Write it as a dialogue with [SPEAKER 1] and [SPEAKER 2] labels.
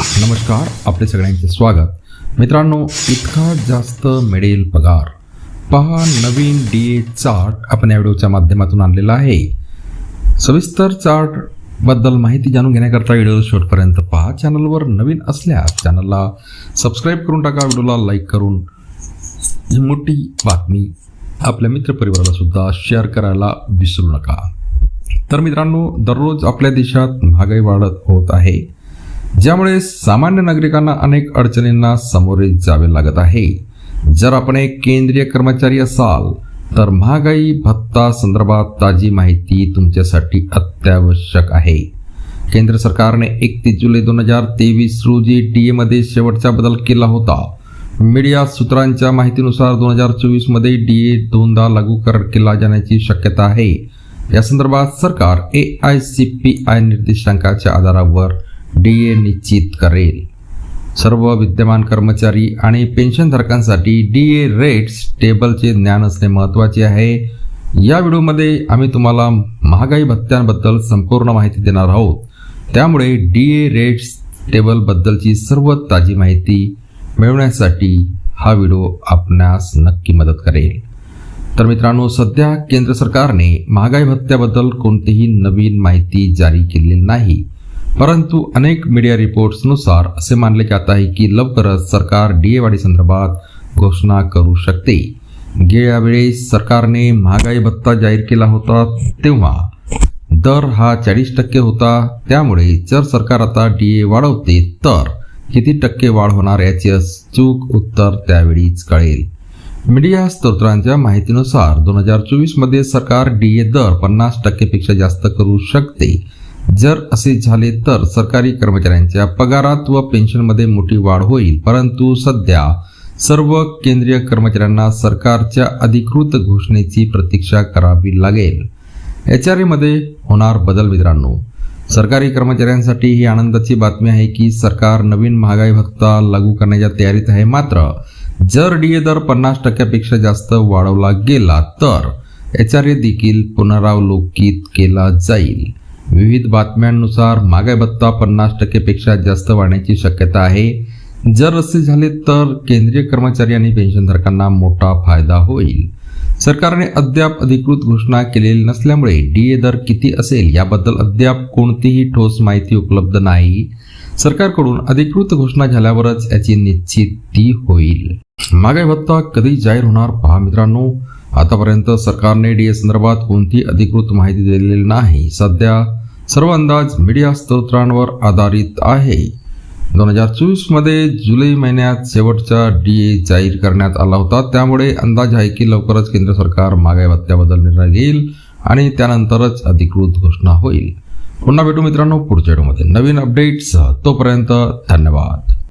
[SPEAKER 1] नमस्कार आपले सगळ्यांचे स्वागत. मित्रांनो इतका जास्त मिळेल पगार. पहा नवीन डी ए चार्ट आपण या व्हिडिओच्या माध्यमातून आणलेला आहे. सविस्तर चार्टबद्दल माहिती जाणून घेण्याकरता व्हिडिओ शेवटपर्यंत पहा. चॅनलवर नवीन असल्यास चॅनलला सबस्क्राईब करून टाका व्हिडिओला लाईक करून. ही मोठी बातमी आपल्या मित्रपरिवाराला सुद्धा शेअर करायला विसरू नका. तर मित्रांनो दररोज आपल्या देशात महागाई वाढत होत आहे. ज्यामुळे सामान्य नागरिकांना अनेक अडचणींना सामोरे जावे लागत आहे. जर आपण एक केंद्रीय कर्मचारी असाल तर महागाई भत्ता संदर्भात ताजी माहिती तुमच्यासाठी अत्यावश्यक आहे. केंद्र सरकारने एकतीस जुलै दोन हजार तेवीस रोजी डी एमध्ये शेवटचा बदल केला होता. मीडिया सूत्रांच्या माहितीनुसार दोन हजार चोवीसमध्ये डी ए दोनदा लागू कर केला जाण्याची शक्यता आहे. या संदर्भात सरकार A I C P I निर्देशांकाच्या आधारावर डी ए निश्चित करेल. सर्व विद्यमान कर्मचारी आणि पेन्शनधारकांसाठी डी ए रेट्स टेबलचे ज्ञान असणे महत्त्वाचे आहे. या व्हिडिओमध्ये आम्ही तुम्हाला महागाई भत्त्यांबद्दल संपूर्ण माहिती देणार आहोत. त्यामुळे डी ए रेट्स टेबलबद्दलची सर्व ताजी माहिती मिळवण्यासाठी हा व्हिडिओ आपणास नक्की मदत करेल. तर मित्रांनो सध्या केंद्र सरकारने महागाई भत्त्याबद्दल कोणतीही नवीन माहिती जारी केलेली नाही. परंतु अनेक मीडिया रिपोर्ट्सनुसार असे मानले जात आहे की लवकरच सरकार डी ए वाढी संदर्भात घोषणा करू शकते. गेल्या वेळेस सरकारने महागाई भत्ता जाहीर केला होता तेव्हा दर हा चाळीस टक्के होता. त्यामुळे जर सरकार आता डी ए वाढवते तर किती टक्के वाढ होणार याचे अचूक उत्तर त्यावेळीच कळेल. मीडिया स्त्रोतांच्या माहितीनुसार दोन हजार चोवीसमध्ये सरकार डी ए दर पन्नास टक्केपेक्षा जास्त करू शकते. जर असे झाले तर सरकारी कर्मचाऱ्यांच्या पगारात व पेन्शनमध्ये मोठी वाढ होईल. परंतु सध्या सर्व केंद्रीय कर्मचाऱ्यांना सरकारच्या अधिकृत घोषणेची प्रतीक्षा करावी लागेल. एच आर एमध्ये होणार बदल मित्रांनो. सरकारी कर्मचाऱ्यांसाठी ही आनंदाची बातमी आहे की सरकार नवीन महागाई भत्ता लागू करण्याच्या तयारीत आहे. मात्र जर डी ए दर पन्नास टक्क्यापेक्षा जास्त वाढवला गेला तर एच आर ए देखील पुनरावलोकित केला जाईल. विविध बातम्यांनुसार महागाई भत्ता पन्नास टक्केपेक्षा जास्त वाढण्याची शक्यता आहे. जर असे झाले तर केंद्रीय कर्मचारी आणि पेन्शनधारकांना मोठा फायदा होईल. सरकारने अद्याप अधिकृत घोषणा केलेली नसल्यामुळे डी ए दर किती असेल याबद्दल अद्याप कोणतीही ठोस माहिती उपलब्ध नाही. सरकारकडून अधिकृत घोषणा झाल्यावरच याची निश्चिती होईल. महागाई भत्ता कधी जाहीर होणार पहा मित्रांनो. आतापर्यंत सरकारने डी ए संदर्भात कोणती अधिकृत माहिती दिलेली नाही. सध्या सर्व अंदाज मीडिया स्तोत्रांवर आधारित आहे. दोन हजार चोवीसमध्ये जुलै महिन्यात शेवटचा डी ए जाहीर करण्यात आला होता. त्यामुळे अंदाज आहे की लवकरच केंद्र सरकार महागाई भत्त्याबद्दल निर्णय घेईल आणि त्यानंतरच अधिकृत घोषणा होईल. पुन्हा भेटू मित्रांनो पुढच्या व्हिडिओमध्ये. नवीन अपडेट्स तोपर्यंत धन्यवाद.